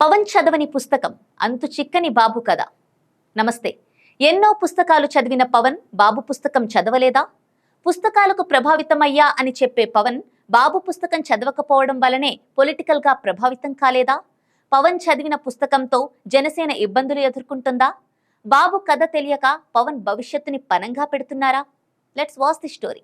పవన్ చదవని పుస్తకం అంతు చిక్కని బాబు కథ. నమస్తే. ఎన్నో పుస్తకాలు చదివిన పవన్ బాబు పుస్తకం చదవలేదా? పుస్తకాలకు ప్రభావితమయ్యా అని చెప్పే పవన్ బాబు పుస్తకం చదవకపోవడం వలనే పొలిటికల్గా ప్రభావితం కాలేదా? పవన్ చదివిన పుస్తకంతో జనసేన ఇబ్బందులు ఎదుర్కొంటుందా? బాబు కథ తెలియక పవన్ భవిష్యత్తుని పనంగా పెడుతున్నారా? Let's watch the story.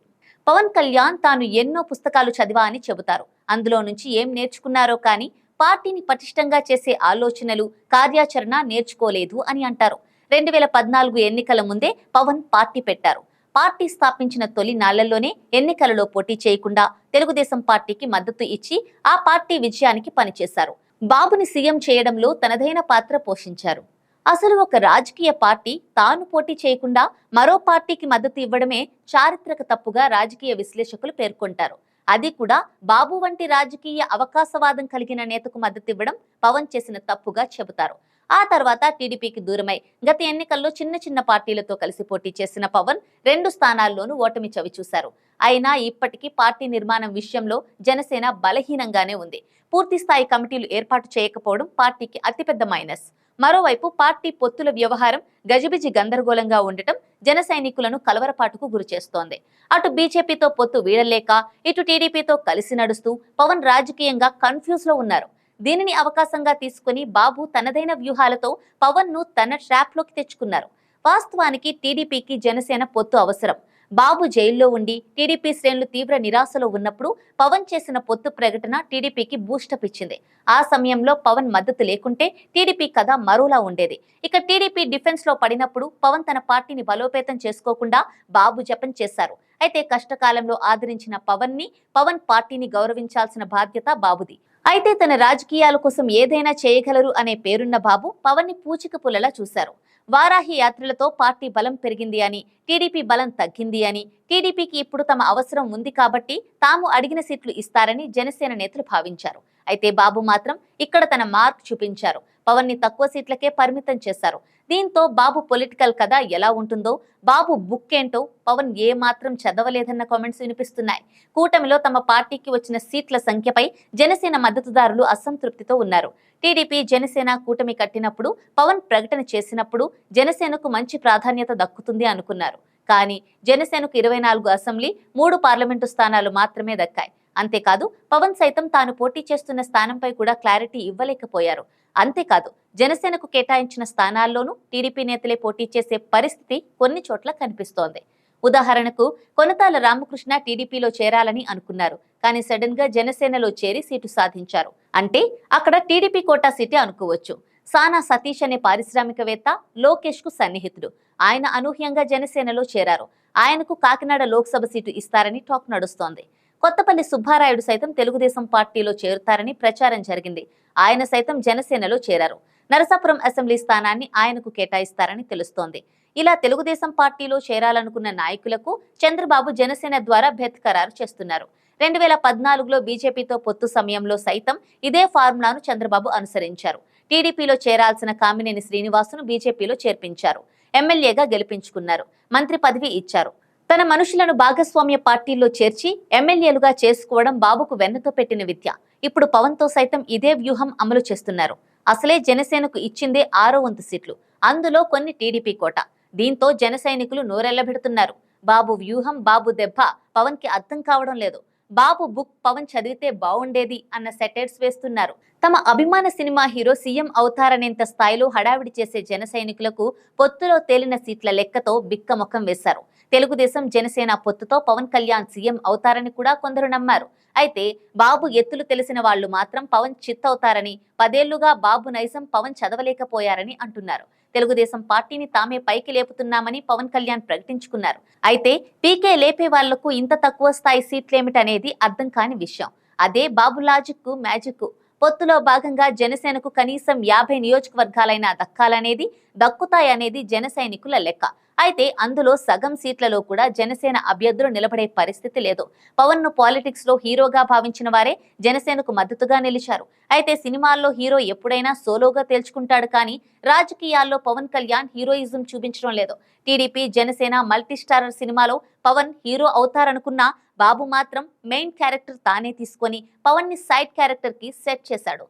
Pavan Kalyan తాను ఎన్నో పుస్తకాలు చదివా అని చెబుతారు. అందులో నుంచి ఏం నేర్చుకున్నారో కానీ పార్టీని పటిష్టంగా చేసే ఆలోచనలు కార్యాచరణ నేర్చుకోలేదు అని అంటారు. రెండు వేల పద్నాలుగు ఎన్నికల ముందే పవన్ పార్టీ పెట్టారు. పార్టీ స్థాపించిన తొలి నాళ్ళలోనే ఎన్నికలలో పోటీ చేయకుండా తెలుగుదేశం పార్టీకి మద్దతు ఇచ్చి ఆ పార్టీ విజయానికి పనిచేశారు. బాబుని సీఎం చేయడంలో తనదైన పాత్ర పోషించారు. అసలు ఒక రాజకీయ పార్టీ తాను పోటీ చేయకుండా మరో పార్టీకి మద్దతు ఇవ్వడమే చారిత్రక తప్పుగా రాజకీయ విశ్లేషకులు పేర్కొంటారు. అది కూడా బాబు వంటి రాజకీయ అవకాశవాదం కలిగిన నేతకు మద్దతు ఇవ్వడం పవన్ చేసిన తప్పుగా చెబుతారు. ఆ తర్వాత టీడీపీకి దూరమై గత ఎన్నికల్లో చిన్న చిన్న పార్టీలతో కలిసి పోటీ చేసిన పవన్ రెండు స్థానాల్లోనూ ఓటమి చవి చూశారు. అయినా ఇప్పటికీ పార్టీ నిర్మాణం విషయంలో జనసేన బలహీనంగానే ఉంది. పూర్తి స్థాయి కమిటీలు ఏర్పాటు చేయకపోవడం పార్టీకి అతిపెద్ద మైనస్. మరోవైపు పార్టీ పొత్తుల వ్యవహారం గజిబిజి గందరగోళంగా ఉండటం జన సైనికులను కలవరపాటుకు గురిచేస్తోంది అటు బీజేపీతో పొత్తు వీడలేక ఇటు టీడీపీతో కలిసి నడుస్తూ పవన్ రాజకీయంగా కన్ఫ్యూజ్లో ఉన్నారు. దీనిని అవకాశంగా తీసుకుని బాబు తనదైన వ్యూహాలతో పవన్ను తన ట్రాప్లోకి తెచ్చుకున్నారు. వాస్తవానికి టీడీపీకి జనసేన పొత్తు అవసరం. బాబు జైల్లో ఉండి టీడీపీ శ్రేణులు తీవ్ర నిరాశలో ఉన్నప్పుడు పవన్ చేసిన పొత్తు ప్రకటన టీడీపీకి బూస్టప్ ఇచ్చింది. ఆ సమయంలో పవన్ మద్దతు లేకుంటే టీడీపీ కథ మరోలా ఉండేది. ఇక టీడీపీ డిఫెన్స్లో పడినప్పుడు పవన్ తన పార్టీని బలోపేతం చేసుకోకుండా బాబు జపం చేశారు. అయితే కష్టకాలంలో ఆదరించిన పవన్ని పవన్ పార్టీని గౌరవించాల్సిన బాధ్యత బాబుది. అయితే తన రాజకీయాల కోసం ఏదైనా చేయగలరు అనే పేరున్న బాబు పవన్ని పూచిక పుల్లలా చూశారు. వారాహి యాత్రలతో పార్టీ బలం పెరిగింది అని టీడీపీ బలం తగ్గింది అని టీడీపీకి ఇప్పుడు తమ అవసరం ఉంది కాబట్టి తాము అడిగిన సీట్లు ఇస్తారని జనసేన నేతలు భావించారు. అయితే బాబు మాత్రం ఇక్కడ తన మార్క్ చూపించారు. పవన్ని తక్కువ సీట్లకే పరిమితం చేశారు. దీంతో బాబు పొలిటికల్ కథ ఎలా ఉంటుందో బాబు బుక్ ఏంటో పవన్ ఏ మాత్రం చదవలేదన్న కామెంట్స్ వినిపిస్తున్నాయి. కూటమిలో తమ పార్టీకి వచ్చిన సీట్ల సంఖ్యపై జనసేన మద్దతుదారులు అసంతృప్తితో ఉన్నారు. టీడీపీ జనసేన కూటమి కట్టినప్పుడు పవన్ ప్రకటన చేసినప్పుడు జనసేనకు మంచి ప్రాధాన్యత దక్కుతుంది అనుకున్నారు. కానీ జనసేనకు ఇరవై నాలుగు అసెంబ్లీ మూడు పార్లమెంటు స్థానాలు మాత్రమే దక్కాయి. అంతేకాదు పవన్ సైతం తాను పోటీ చేస్తున్న స్థానంపై కూడా క్లారిటీ ఇవ్వలేకపోయారు. అంతేకాదు జనసేనకు కేటాయించిన స్థానాల్లోనూ టీడీపీ నేతలే పోటీ చేసే పరిస్థితి కొన్ని చోట్ల కనిపిస్తోంది. ఉదాహరణకు కొనతాల రామకృష్ణ టీడీపీలో చేరాలని అనుకున్నారు కానీ సడన్గా జనసేనలో చేరి సీటు సాధించారు. అంటే అక్కడ టీడీపీ కోటా సీటే అనుకోవచ్చు. సానా సతీష్ అనే పారిశ్రామికవేత్త లోకేష్కు సన్నిహితుడు. ఆయన అనూహ్యంగా జనసేనలో చేరారు. ఆయనకు కాకినాడ లోక్సభ సీటు ఇస్తారని టాక్ నడుస్తోంది. కొత్తపల్లి సుబ్బారాయుడు సైతం తెలుగుదేశం పార్టీలో చేరుతారని ప్రచారం జరిగింది. ఆయన సైతం జనసేనలో చేరారు. నరసాపురం అసెంబ్లీ స్థానాన్ని ఆయనకు కేటాయిస్తారని తెలుస్తోంది. ఇలా తెలుగుదేశం పార్టీలో చేరాలనుకున్న నాయకులకు చంద్రబాబు జనసేన ద్వారా బెత్ ఖరారు చేస్తున్నారు. రెండు వేల పద్నాలుగులో బీజేపీతో పొత్తు సమయంలో సైతం ఇదే ఫార్ములాను చంద్రబాబు అనుసరించారు. టీడీపీలో చేరాల్సిన కామినేని శ్రీనివాసును బీజేపీలో చేర్పించారు. ఎమ్మెల్యేగా గెలిపించుకున్నారు. మంత్రి పదవి ఇచ్చారు. తన మనుషులను భాగస్వామ్య పార్టీల్లో చేర్చి ఎమ్మెల్యేలుగా చేసుకోవడం బాబుకు వెన్నతో పెట్టిన విద్య. ఇప్పుడు పవన్తో సైతం ఇదే వ్యూహం అమలు చేస్తున్నారు. అసలే జనసేనకు ఇచ్చిందే ఆరో వంతు సీట్లు. అందులో కొన్ని టీడీపీ కోట. దీంతో జన సైనికులు నోరెళ్ళబెడుతున్నారు బాబు వ్యూహం బాబు దెబ్బ పవన్కి అర్థం కావడం లేదు. బాబు బుక్ పవన్ చదివితే బాగుండేది అన్న సెటైర్స్ వేస్తున్నారు. తమ అభిమాన సినిమా హీరో సీఎం అవుతారనేంత స్థాయిలో హడావిడి చేసే జన సైనికులకు పొత్తులో తేలిన సీట్ల లెక్కతో బిక్క ముఖం వేశారు. తెలుగుదేశం జనసేన పొత్తుతో పవన్ కళ్యాణ్ సీఎం అవుతారని కూడా కొందరు నమ్మారు. అయితే బాబు ఎత్తులు తెలిసిన వాళ్ళు మాత్రం పవన్ చిత్తవుతారని పదేళ్ళుగా బాబు నైజం పవన్ చదవలేకపోయారని అంటున్నారు. తెలుగుదేశం పార్టీని తామే పైకి లేపుతున్నామని పవన్ కళ్యాణ్ ప్రకటించుకున్నారు. అయితే పీకే లేపే వాళ్ళకు ఇంత తక్కువ స్థాయి సీట్లేమిటనేది అర్థం కాని విషయం. అదే బాబు లాజిక్ మ్యాజిక్ పొత్తులో భాగంగా జనసేనకు కనీసం యాభై నియోజకవర్గాలైనా దక్కాలనేది దక్కుతాయనేది జన సైనికుల లెక్క. అయితే అందులో సగం సీట్లలో కూడా జనసేన అభ్యర్థులు నిలబడే పరిస్థితి లేదు. పవన్ను పాలిటిక్స్లో హీరోగా భావించిన వారే జనసేనకు మద్దతుగా నిలిచారు. అయితే సినిమాల్లో హీరో ఎప్పుడైనా సోలోగా తేల్చుకుంటాడు కానీ రాజకీయాల్లో పవన్ కళ్యాణ్ హీరోయిజం చూపించడం లేదు. టీడీపీ జనసేన మల్టీ స్టారర్ సినిమాలో పవన్ హీరో అవుతారనుకున్నా బాబు మాత్రం మెయిన్ క్యారెక్టర్ తానే తీసుకొని పవన్ని సైడ్ క్యారెక్టర్కి సెట్ చేశాడు.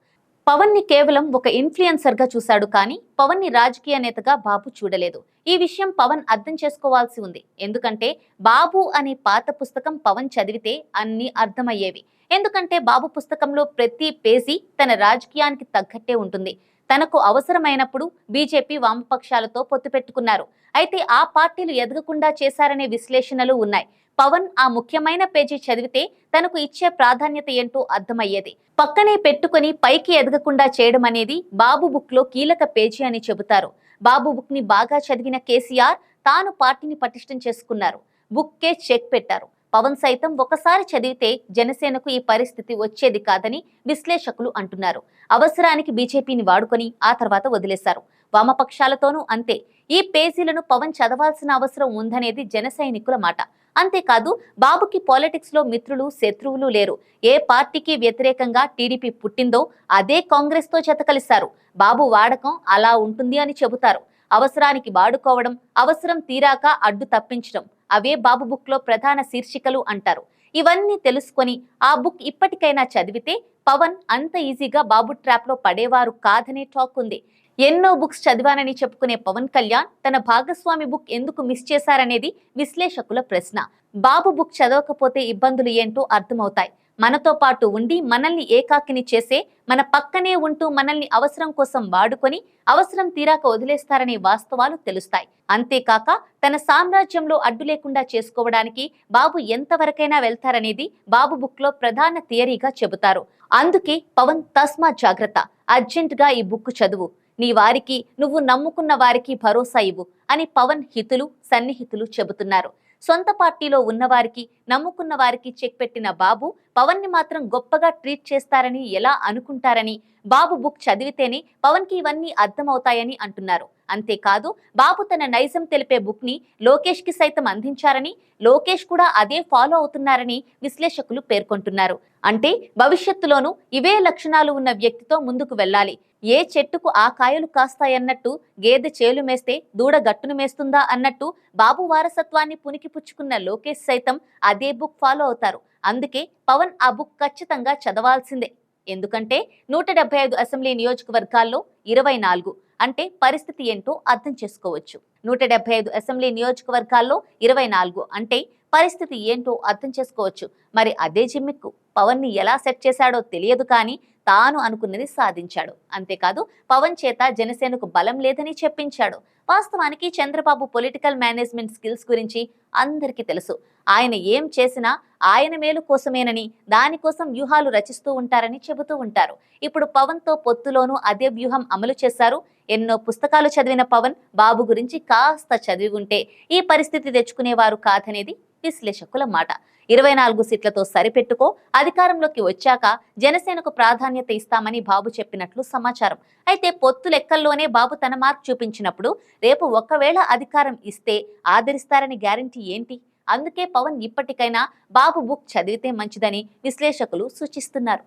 పవన్ని కేవలం ఒక ఇన్ఫ్లుయెన్సర్గా చూశాడు కానీ పవన్ని రాజకీయ నేతగా బాబు చూడలేదు. ఈ విషయం పవన్ అర్థం చేసుకోవాల్సి ఉంది. ఎందుకంటే బాబు అనే పాత పుస్తకం పవన్ చదివితే అన్ని అర్థమయ్యేవి. ఎందుకంటే బాబు పుస్తకంలో ప్రతి పేజీ తన రాజకీయానికి తగ్గట్టే ఉంటుంది. తనకు అవసరమైనప్పుడు బీజేపీ వామపక్షాలతో పొత్తు పెట్టుకున్నారు. అయితే ఆ పార్టీలు ఎదగకుండా చేశారనే విశ్లేషణలు ఉన్నాయి. పవన్ ఆ ముఖ్యమైన పేజీ చదివితే తనకు ఇచ్చే ప్రాధాన్యత ఏంటో అర్థమయ్యేది. పక్కనే పెట్టుకొని పైకి ఎదగకుండా చేయడం అనేది బాబు బుక్లో కీలక పేజీ అని చెబుతారు. బాబు బుక్ని బాగా చదివిన కేసీఆర్ తాను పార్టీని పటిష్టం చేసుకున్నారు. బుక్కే చెక్ పెట్టారు. పవన్ సైతం ఒకసారి చదివితే జనసేనకు ఈ పరిస్థితి వచ్చేది కాదని విశ్లేషకులు అంటున్నారు. అవసరానికి బీజేపీని వాడుకొని ఆ తర్వాత వదిలేశారు. వామపక్షాలతోనూ అంతే. ఈ పేజీలను పవన్ చదవాల్సిన అవసరం ఉందనేది జన సైనికుల మాట. అంతేకాదు బాబుకి పాలిటిక్స్లో మిత్రులు శత్రువులు లేరు. ఏ పార్టీకి వ్యతిరేకంగా టీడీపీ పుట్టిందో అదే కాంగ్రెస్తో జతకలిశారు బాబు వాడకం అలా ఉంటుంది అని చెబుతారు. అవసరానికి వాడుకోవడం అవసరం తీరాక అడ్డు తప్పించడం అవే బాబు బుక్లో ప్రధాన శీర్షికలు అంటారు. ఇవన్నీ తెలుసుకొని ఆ బుక్ ఇప్పటికైనా చదివితే పవన్ అంత ఈజీగా బాబు ట్రాప్లో పడేవారు కాదనే టాక్ ఉంది. ఎన్నో బుక్స్ చదివానని చెప్పుకునే పవన్ కళ్యాణ్ తన భాగస్వామి బుక్ ఎందుకు మిస్ చేశారనేది విశ్లేషకుల ప్రశ్న. బాబు బుక్ చదవకపోతే ఇబ్బందులు ఏంటో అర్థమవుతాయి. మనతో పాటు ఉండి మనల్ని ఏకాకిని చేసే మన పక్కనే ఉంటూ మనల్ని అవసరం కోసం వాడుకొని అవసరం తీరాక వదిలేస్తారనే వాస్తవాలు తెలుస్తాయి. అంతేకాక తన సామ్రాజ్యంలో అడ్డు లేకుండా చేసుకోవడానికి బాబు ఎంతవరకైనా వెళ్తారనేది బాబు బుక్లో ప్రధాన థియరీగా చెబుతారు. అందుకే పవన్ తస్మా జాగ్రత్త. అర్జెంట్గా ఈ బుక్ చదువు. నీ వారికి నువ్వు నమ్ముకున్న వారికి భరోసా ఇవ్వు అని పవన్ హితులు సన్నిహితులు చెబుతున్నారు. సొంత పార్టీలో ఉన్నవారికి నమ్ముకున్న వారికి చెక్ పెట్టిన బాబు పవన్ని మాత్రం గొప్పగా ట్రీట్ చేస్తారని ఎలా అనుకుంటారని బాబు బుక్ చదివితేనే పవన్కి ఇవన్నీ అర్థమవుతాయని అంటున్నారు. అంతేకాదు బాబు తన నైజం తెలిపే బుక్ని లోకేష్కి సైతం అందించారని లోకేష్ కూడా అదే ఫాలో అవుతున్నారని విశ్లేషకులు పేర్కొంటున్నారు. అంటే భవిష్యత్తులోనూ ఇవే లక్షణాలు ఉన్న వ్యక్తితో ముందుకు వెళ్ళాలి. ఏ చెట్టుకు ఆ కాయలు కాస్తాయన్నట్టు గేదె చేలు మేస్తే దూడ గట్టును మేస్తుందా అన్నట్టు బాబు వారసత్వాన్ని పుణికిపుచ్చుకున్న లోకేష్ సైతం అదే బుక్ ఫాలో అవుతారు. అందుకే పవన్ ఆ బుక్ ఖచ్చితంగా చదవాల్సిందే. ఎందుకంటే నూట డెబ్బై ఐదు అసెంబ్లీ నియోజకవర్గాల్లో ఇరవై నాలుగు అంటే పరిస్థితి ఏంటో అర్థం చేసుకోవచ్చు. నూట డెబ్బై ఐదు అసెంబ్లీ నియోజకవర్గాల్లో ఇరవై నాలుగు అంటే పరిస్థితి ఏంటో అర్థం చేసుకోవచ్చు. మరి అదే జిమ్మిక్కు. పవన్ని ఎలా సెట్ చేశాడో తెలియదు కానీ తాను అనుకున్నది సాధించాడు. అంతేకాదు పవన్ చేత జనసేనకు బలం లేదని చెప్పించాడు. వాస్తవానికి చంద్రబాబు పొలిటికల్ మేనేజ్మెంట్ స్కిల్స్ గురించి అందరికీ తెలుసు. ఆయన ఏం చేసినా ఆయన మేలు కోసమేనని దానికోసం వ్యూహాలు రచిస్తూ ఉంటారని చెబుతూ ఉంటారు. ఇప్పుడు పవన్తో పొత్తులోనూ అదే వ్యూహం అమలు చేశారు. ఎన్నో పుస్తకాలు చదివిన పవన్ బాబు గురించి కాస్త చదివి ఉంటే ఈ పరిస్థితి తెచ్చుకునేవారు కాదనేది విశ్లేషకుల మాట. ఇరవై నాలుగు సీట్లతో సరిపెట్టుకో. అధికారంలోకి వచ్చాక జనసేనకు ప్రాధాన్యత ఇస్తామని బాబు చెప్పినట్లు సమాచారం. అయితే పొత్తు లెక్కల్లోనే బాబు తన మార్క్ చూపించినప్పుడు రేపు ఒకవేళ అధికారం ఇస్తే ఆదరిస్తారని గ్యారంటీ ఏంటి? అందుకే పవన్ ఇప్పటికైనా బాబు బుక్ చదివితే మంచిదని విశ్లేషకులు సూచిస్తున్నారు.